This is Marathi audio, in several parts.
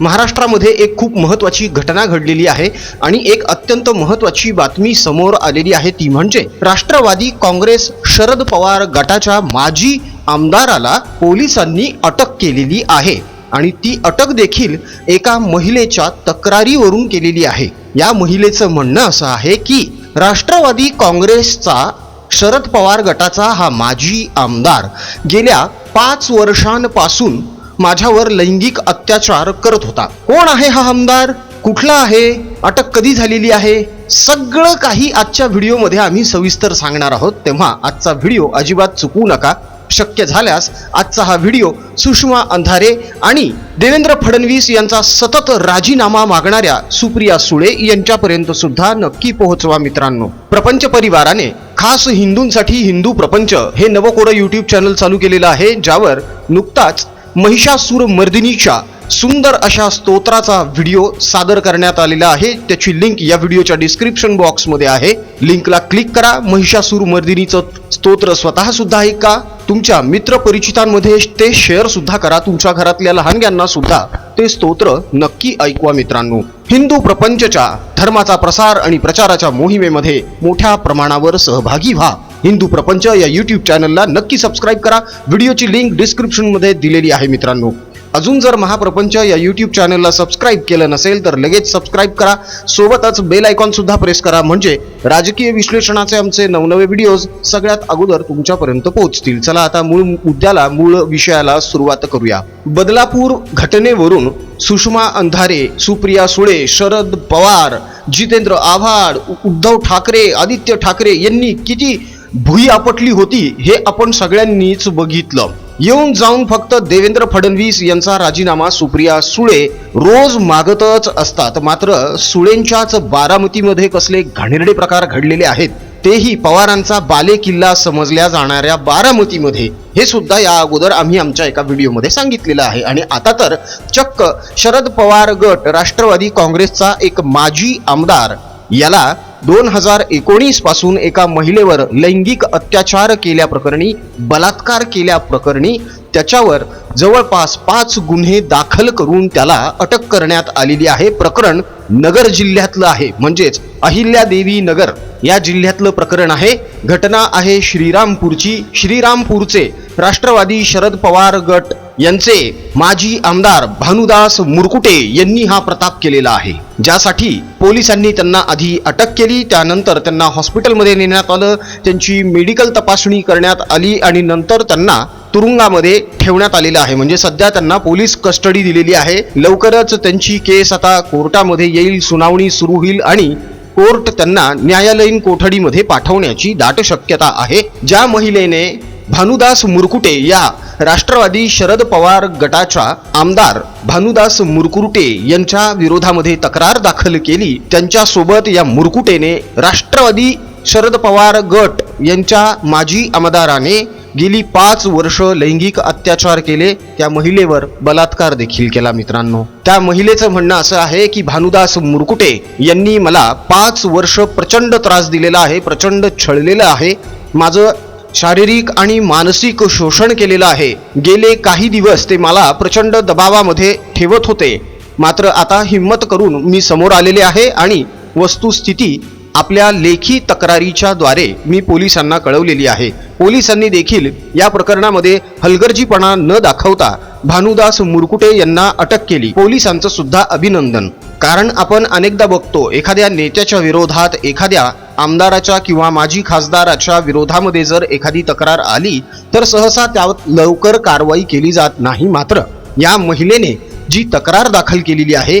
महाराष्ट्रामध्ये एक खूप महत्वाची घटना घडलेली आहे आणि एक अत्यंत महत्वाची बातमी समोर आलेली आहे ती म्हणजे राष्ट्रवादी काँग्रेस शरद पवार गटाच्या माजी आमदाराला पोलिसांनी अटक केलेली आहे. आणि ती अटक देखील एका महिलेच्या तक्रारीवरून केलेली आहे. या महिलेचं म्हणणं असं आहे की राष्ट्रवादी काँग्रेसचा शरद पवार गटाचा हा माजी आमदार गेल्या पाच वर्षांपासून माझ्यावर लैंगिक अत्याचार करत होता. कोण आहे हा आमदार? कुठला आहे? अटक कधी झालेली आहे? सगळं काही आजच्या व्हिडिओमध्ये आम्ही सविस्तर सांगणार आहोत. तेव्हा आजचा व्हिडिओ अजिबात चुकवू नका. शक्य झाल्यास आजचा हा व्हिडिओ सुषमा अंधारे आणि देवेंद्र फडणवीस यांचा सतत राजीनामा मागणाऱ्या सुप्रिया सुळे यांच्यापर्यंत सुद्धा नक्की पोहोचवा मित्रांनो. प्रपंच परिवाराने खास हिंदूंसाठी हिंदू प्रपंच हे नवकोरं युट्यूब चॅनल चालू केलेलं आहे ज्यावर नुकताच महिषासूर मर्दिनीच्या सुंदर अशा स्तोत्राचा व्हिडिओ सादर करण्यात आलेला आहे. त्याची लिंक या व्हिडिओच्या डिस्क्रिप्शन बॉक्समध्ये आहे. लिंकला क्लिक करा. महिषासूर मर्दिनीचं स्तोत्र स्वतः सुद्धा ऐका. तुमच्या मित्र परिचितांमध्ये ते शेअर सुद्धा करा. तुमच्या घरातल्या लहानग्यांना सुद्धा ते स्तोत्र नक्की ऐकवा मित्रांनो. हिंदू प्रपंचच्या धर्माचा प्रसार आणि प्रचाराच्या मोहिमेमध्ये मोठ्या प्रमाणावर सहभागी व्हा. हिंदू प्रपंच या यूट्यूब चॅनलला नक्की सबस्क्राईब करा. व्हिडिओची लिंक डिस्क्रिप्शनमध्ये दिलेली आहे मित्रांनो. अजून जर महाप्रपंच या यूट्यूब चॅनलला सबस्क्राईब केलं नसेल तर लगेच सबस्क्राईब करा. सोबतच बेल आयकॉन सुद्धा प्रेस करा. म्हणजे राजकीय विश्लेषणाचे आमचे नवनवे व्हिडिओज सगळ्यात अगोदर तुमच्यापर्यंत पोहोचतील. चला आता मूळ मुद्द्याला मूळ विषयाला सुरुवात करूया. बदलापूर घटनेवरून सुषमा अंधारे सुप्रिया सुळे शरद पवार जितेंद्र आव्हाड उद्धव ठाकरे आदित्य ठाकरे यांनी किती भुई आपटली होती हे आपण सगळ्यांनीच बघितलं. येऊन जाऊन फक्त देवेंद्र फडणवीस यांचा राजीनामा सुप्रिया सुळे रोज मागतच असतात. मात्र सुळेंच्याच बारामतीमध्ये कसले घाणेरडे प्रकार घडलेले आहेत तेही पवारांचा बाले किल्ला समजल्या जाणाऱ्या बारामतीमध्ये. हे सुद्धा या अगोदर आम्ही आमच्या एका व्हिडिओमध्ये सांगितलेलं आहे. आणि आता तर चक्क शरद पवार गट राष्ट्रवादी काँग्रेसचा एक माजी आमदार याला दोन हजार एकोणीसपासून एका महिलेवर लैंगिक अत्याचार केल्याप्रकरणी बलात्कार केल्याप्रकरणी त्याच्यावर जवळपास पाच गुन्हे दाखल करून त्याला अटक करण्यात आलेली आहे. प्रकरण नगर जिल्ह्यातलं आहे. म्हणजेच अहिल्यादेवी नगर या जिल्ह्यातलं प्रकरण आहे. घटना आहे श्रीरामपूरची. श्रीरामपूरचे राष्ट्रवादी शरद पवार गट यांचे माजी आमदार भानुदास मुरकुटे यांनी हा प्रताप केलेला आहे. ज्यासाठी पोलिसांनी त्यांना आधी अटक केली त्यानंतर त्यांना हॉस्पिटलमध्ये नेण्यात आलं त्यांची मेडिकल तपासणी करण्यात आली आणि नंतर त्यांना तुरुंगामध्ये ठेवण्यात आलेलं आहे. म्हणजे सध्या त्यांना पोलीस कस्टडी दिलेली आहे. लवकरच त्यांची केस आता कोर्टामध्ये येईल सुनावणी सुरू होईल आणि कोर्ट त्यांना न्यायालयीन कोठडीमध्ये पाठवण्याची दाट शक्यता आहे. ज्या महिलेने भानुदास मुरकुटे या राष्ट्रवादी शरद पवार गटाच्या आमदार भानुदास मुरकुटे यांच्या विरोधामध्ये तक्रार दाखल केली. त्यांच्यासोबत या मुरकुटेने राष्ट्रवादी शरद पवार गट यांच्या माजी आमदाराने गेली पाच वर्ष लैंगिक अत्याचार केले. त्या महिलेवर बलात्कार देखील केला मित्रांनो. त्या महिलेचं म्हणणं असं आहे की भानुदास मुरकुटे यांनी मला पाच वर्ष प्रचंड त्रास दिलेला आहे प्रचंड छळलेलं आहे. माझं शारीरिक आणि मानसिक शोषण केलेलं आहे. गेले काही दिवस ते मला प्रचंड दबावामध्ये ठेवत होते. मात्र आता हिंमत करून मी समोर आलेले आहे आणि वस्तुस्थिती आपल्या लेखी तक्रारीच्या द्वारे मी पोलिसांना कळवलेली आहे. पोलिसांनी देखील या प्रकरणामध्ये हलगर्जीपणा न दाखवता भानुदास मुरकुटे यांना अटक केली. पोलिसांचं सुद्धा अभिनंदन. कारण आपण अनेकदा बघतो एखाद्या नेत्याच्या विरोधात एखाद्या आमदाराच्या किंवा माजी खासदाराच्या विरोधामध्ये जर एखादी तक्रार आली तर सहसा त्यावर लवकर कारवाई केली जात नाही मात्र या महिलेने जी तक्रार दाखल केलेली आहे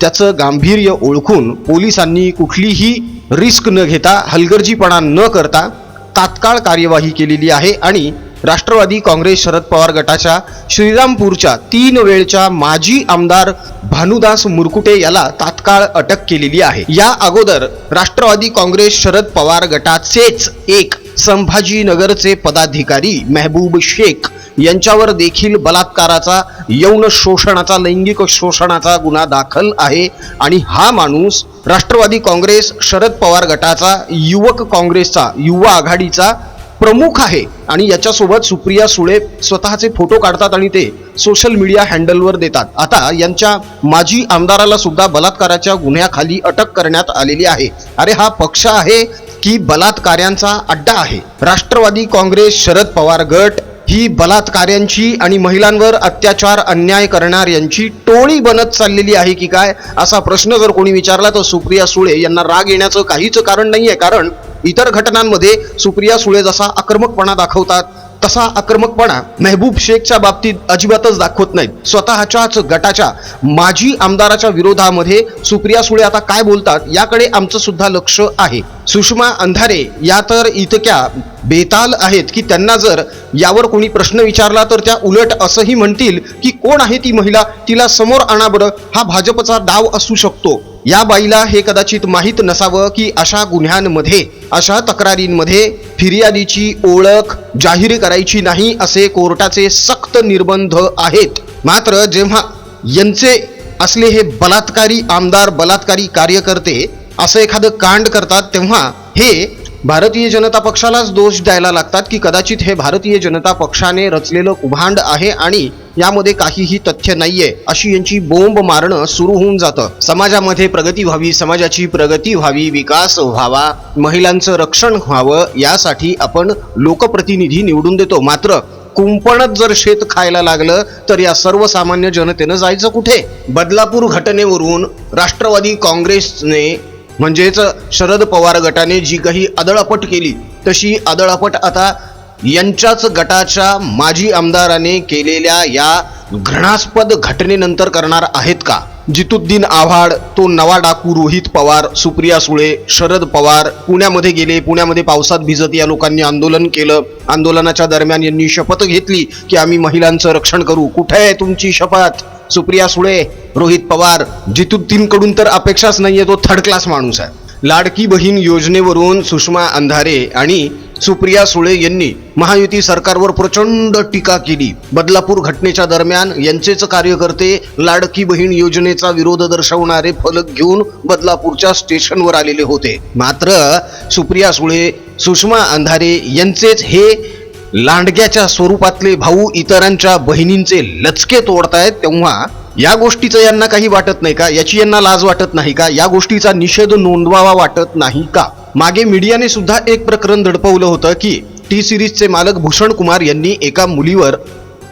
त्याचं गांभीर्य ओळखून पोलिसांनी कुठलीही रिस्क न घेता हलगर्जीपणा न करता तात्काळ कार्यवाही केलेली आहे आणि राष्ट्रवादी काँग्रेस शरद पवार गटाच्या श्रीरामपूरच्या तीन वेळच्या माजी आमदार भानुदास मुरकुटे याला तात्काळ अटक केलेली आहे. या अगोदर राष्ट्रवादी काँग्रेस शरद पवार गटाचेच एक संभाजीनगरचे पदाधिकारी मेहबूब शेख यांच्यावर देखील बलात्काराचा यौन शोषणाचा लैंगिक शोषणाचा गुन्हा दाखल आहे आणि हा माणूस राष्ट्रवादी काँग्रेस शरद पवार गटाचा युवक काँग्रेसचा युवा आघाडीचा प्रमुख आहे. आणि याच्यासोबत सुप्रिया सुळे स्वतःचे फोटो काढतात आणि ते सोशल मीडिया हँडलवर देतात. आता यांच्या माजी आमदाराला सुद्धा बलात्काराच्या गुन्ह्याखाली अटक करण्यात आलेली आहे. अरे हा पक्ष आहे की बलात्कार्यांचा अड्डा आहे. राष्ट्रवादी काँग्रेस शरद पवार गट ही बलात्कार्यांची आणि महिलांवर अत्याचार अन्याय करणाऱ्यांची टोळी बनत चाललेली आहे की काय असा प्रश्न जर कोणी विचारला तर सुप्रिया सुळे यांना राग येण्याचं काहीच कारण नाही आहे कारण इतर घटनांमध्ये सुप्रिया सुळे जसा आक्रमकपणा दाखवतात तसा आक्रमकपणा मेहबूब शेखच्या बाबतीत अजिबातच दाखवत नाहीत. स्वतःच्याच गटाच्या माजी आमदाराच्या विरोधामध्ये सुप्रिया सुळे आता काय बोलतात याकडे आमचं सुद्धा लक्ष आहे. सुषमा अंधारे या तर इतक्या बेताल आहेत की त्यांना जर यावर कोणी प्रश्न विचारला तर त्या उलट असंही म्हणतील की कोण आहे ती महिला? तिला समोर आणा बरं. हा भाजपचा डाव असू शकतो. या बाईला हे कदाचित माहीत नसावं की अशा गुन्ह्यांमध्ये अशा तक्रारींमध्ये फिर्यादीची ओळख जाहीर करायची नाही असे कोर्टाचे सक्त निर्बंध आहेत. मात्र जेव्हा यांचे असले हे बलात्कारी आमदार बलात्कारी कार्यकर्ते असं एखादं कांड करतात तेव्हा हे भारतीय जनता पक्षालाच दोष द्यायला लागतात की कदाचित हे भारतीय जनता पक्षाने रचलेलं कुभांड आहे आणि यामध्ये काहीही तथ्य नाहीये अशी यांची बोंब मारणं सुरू होऊन जातं. समाजामध्ये प्रगती व्हावी समाजाची प्रगती व्हावी विकास व्हावा महिलांचं रक्षण व्हावं यासाठी आपण लोकप्रतिनिधी निवडून देतो. मात्र कुंपणच जर शेत खायला लागलं तर या सर्वसामान्य जनतेनं जायचं कुठे? बदलापूर घटनेवरून राष्ट्रवादी काँग्रेसने म्हणजेच शरद पवार गटाने जी काही आदळापट केली तशी आदळापट आता यांच्याच गटाच्या माजी आमदाराने केलेल्या या घृणास्पद घटनेनंतर करणार आहेत का? जितुद्दीन आव्हाड तो नवा डाकू रोहित पवार सुप्रिया सुळे शरद पवार पुण्यामध्ये गेले. पुण्यामध्ये पावसात भिजत या लोकांनी आंदोलन केलं. आंदोलनाच्या दरम्यान यांनी शपथ घेतली की आम्ही महिलांचं रक्षण करू. कुठे आहे तुमची शपथ? सुप्रिया सुळे रोहित पवार जितुद्दीनकडून तर अपेक्षाच नाहीये तो थर्ड क्लास माणूस आहे. लाडकी बहीण योजनेवरून सुषमा अंधारे आणि सुप्रिया सुळे यांनी महायुती सरकारवर प्रचंड टीका केली. बदलापूर घटनेच्या दरम्यान यांचेच कार्यकर्ते लाडकी बहीण योजनेचा विरोध दर्शवणारे फलक घेऊन बदलापूरच्या स्टेशनवर आलेले होते. मात्र सुप्रिया सुळे सुषमा अंधारे यांचेच हे लांडग्याच्या स्वरूपातले भाऊ इतरांच्या बहिणींचे लचके तोडतायत तेव्हा या गोष्टीचं यांना काही वाटत नाही का? याची यांना लाज वाटत नाही का? या गोष्टीचा निषेध नोंदवावा वाटत नाही का? मागे मीडियाने सुद्धा एक प्रकरण दडपवलं होतं की टी सिरीजचे मालक भूषण कुमार यांनी एका मुलीवर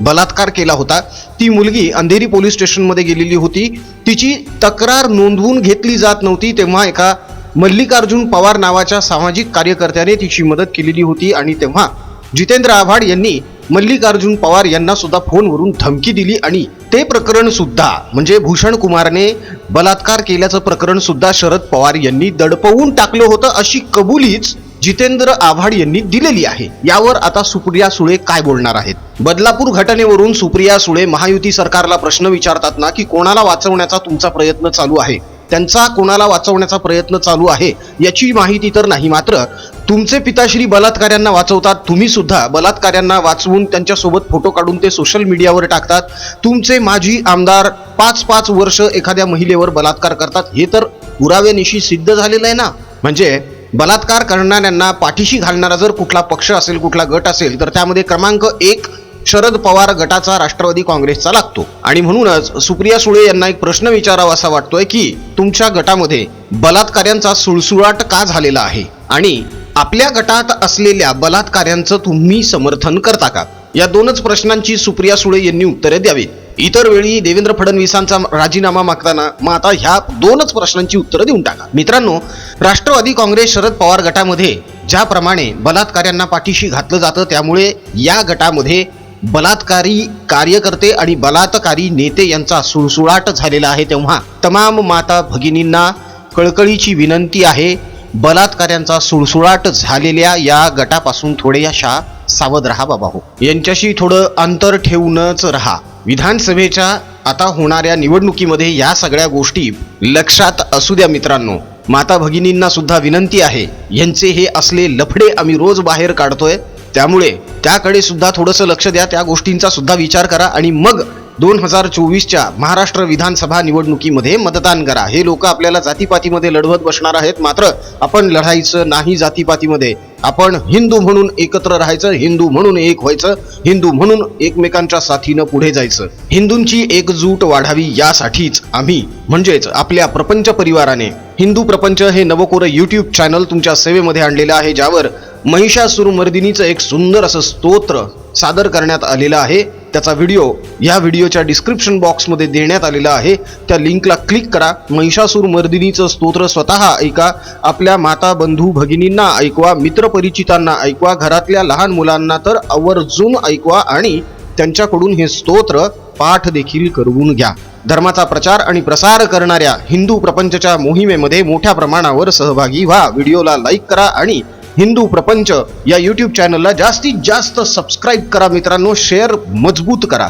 बलात्कार केला होता. ती मुलगी अंधेरी पोलीस स्टेशनमध्ये गेलेली होती. तिची तक्रार नोंदवून घेतली जात नव्हती तेव्हा एका मल्लिकार्जुन पवार नावाच्या सामाजिक कार्यकर्त्याने तिची मदत केलेली होती आणि तेव्हा जितेंद्र आव्हाड यांनी मल्लिकार्जुन पवार यांना सुद्धा फोनवरून धमकी दिली आणि ते प्रकरण सुद्धा म्हणजे भूषण कुमारने बलात्कार केल्याचं प्रकरण सुद्धा शरद पवार यांनी दडपवून टाकलं होतं अशी कबुलीच जितेंद्र आव्हाड यांनी दिलेली आहे. यावर आता सुप्रिया सुळे काय बोलणार आहेत? बदलापूर घटनेवरून सुप्रिया सुळे महायुती सरकारला प्रश्न विचारतात ना की कोणाला वाचवण्याचा तुमचा प्रयत्न चालू आहे? त्यांचा कोणाला वाचवण्याचा प्रयत्न चालू आहे याची माहिती तर नाही मात्र तुमचे पिताश्री बलात्काऱ्यांना वाचवतात तुम्ही सुद्धा बलात्काऱ्यांना वाचवून त्यांच्यासोबत फोटो काढून ते सोशल मीडियावर टाकतात. तुमचे माजी आमदार पाच पाच वर्ष एखाद्या महिलेवर बलात्कार करतात. हे तर पुराव्यानिशी सिद्ध झालेलं आहे ना? म्हणजे बलात्कार करणाऱ्यांना पाठीशी घालणारा जर कुठला पक्ष असेल कुठला गट असेल तर त्यामध्ये क्रमांक एक शरद पवार गटाचा राष्ट्रवादी काँग्रेसचा लागतो. आणि म्हणूनच सुप्रिया सुळे यांना एक प्रश्न विचारावा असा वाटतोय की तुमच्या गटामध्ये बलात्कार्यांचा सुळसुळाट का झालेला आहे? आणि आपल्या गटात असलेल्या बलात्कार्यांचं तुम्ही समर्थन करता का? या दोनच प्रश्नांची सुप्रिया सुळे यांनी उत्तरे द्यावीत. इतर वेळी देवेंद्र फडणवीसांचा राजीनामा मागताना मग आता ह्या दोनच प्रश्नांची उत्तरं देऊन टाका. मित्रांनो राष्ट्रवादी काँग्रेस शरद पवार गटामध्ये ज्याप्रमाणे बलात्कार्यांना पाठीशी घातलं जातं त्यामुळे या गटामध्ये बलात्कारी कार्यकर्ते आणि बलात्कारी नेते यांचा सुळसुळाट झालेला आहे तेव्हा तमाम माता भगिनींना कळकळीची विनंती आहे. बलात्काऱ्यांचा सुळसुळाट झालेल्या या गटापासून थोड्याशा सावध राहा बाबा हो. यांच्याशी थोडं अंतर ठेवूनच राहा. विधानसभेच्या आता होणाऱ्या निवडणुकीमध्ये या सगळ्या गोष्टी लक्षात असू द्या मित्रांनो. माता भगिनींना सुद्धा विनंती आहे यांचे हे असले लफडे आम्ही रोज बाहेर काढतोय त्यामुळे त्याकडे सुद्धा थोडंसं लक्ष द्या त्या गोष्टींचा सुद्धा विचार करा आणि मग दोन हजार चोवीसच्या महाराष्ट्र विधानसभा निवडणुकीमध्ये मतदान करा. हे लोक आपल्याला जातीपातीमध्ये लढवत बसणार आहेत. मात्र आपण लढायचं नाही जातीपातीमध्ये. आपण हिंदू म्हणून एकत्र राहायचं हिंदू म्हणून एक व्हायचं हिंदू म्हणून एकमेकांच्या साथीनं पुढे जायचं. हिंदूंची एकजूट वाढावी यासाठीच आम्ही म्हणजेच आपल्या प्रपंच परिवाराने हिंदू प्रपंच हे नवकोर युट्यूब चॅनल तुमच्या सेवेमध्ये आणलेलं आहे ज्यावर महिषासुर मर्दिनीचं एक सुंदर असं स्तोत्र सादर करण्यात आलेलं आहे. त्याचा व्हिडिओ या व्हिडिओच्या डिस्क्रिप्शन बॉक्समध्ये देण्यात आलेला आहे. त्या लिंकला क्लिक करा. महिषासूर मर्दिनीचं स्तोत्र स्वतः ऐका. आपल्या माता बंधू भगिनींना ऐकवा मित्रपरिचितांना ऐकवा घरातल्या लहान मुलांना तर आवर्जून ऐकवा आणि त्यांच्याकडून हे स्तोत्र पाठ देखील करवून घ्या. धर्माचा प्रचार आणि प्रसार करणाऱ्या हिंदू प्रपंचच्या मोहिमेमध्ये मोठ्या प्रमाणावर सहभागी व्हा. व्हिडिओला लाईक करा आणि हिंदू प्रपंच या यूट्यूब चॅनलला जास्तीत जास्त सबस्क्राईब करा मित्रांनो. शेअर मजबूत करा.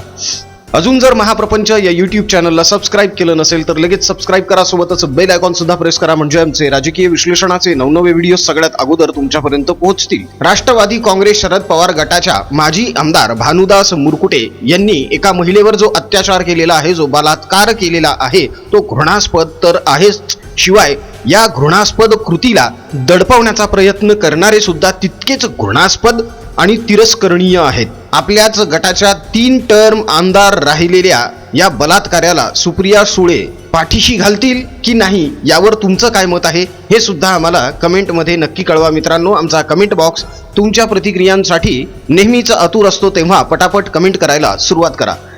अजून जर महाप्रपंच या यूट्यूब चॅनलला सबस्क्राईब केलं नसेल तर लगेच सबस्क्राईब करा. सोबतच बेल आयकॉन सुद्धा प्रेस करा. म्हणजे आमचे राजकीय विश्लेषणाचे नवनवे व्हिडिओ सगळ्यात अगोदर तुमच्यापर्यंत पोहोचतील. राष्ट्रवादी काँग्रेस शरद पवार गटाच्या माजी आमदार भानुदास मुरकुटे यांनी एका महिलेवर जो अत्याचार केलेला आहे जो बलात्कार केलेला आहे तो घृणास्पद तर आहेच. शिवाय या घृणास्पद कृतीला दडपवण्याचा प्रयत्न करणारे सुद्धा तितकेच घृणास्पद आणि तिरस्करणीय आहेत. आपल्याच गटाच्या तीन टर्म आमदार राहिलेल्या या बलात्कार्याला सुप्रिया सुळे पाठीशी घालतील की नाही यावर तुमचं काय मत आहे? हे सुद्धा आम्हाला कमेंटमध्ये नक्की कळवा मित्रांनो. आमचा कमेंट बॉक्स तुमच्या प्रतिक्रियांसाठी नेहमीच आतुर असतो तेव्हा पटापट कमेंट करायला सुरुवात करा.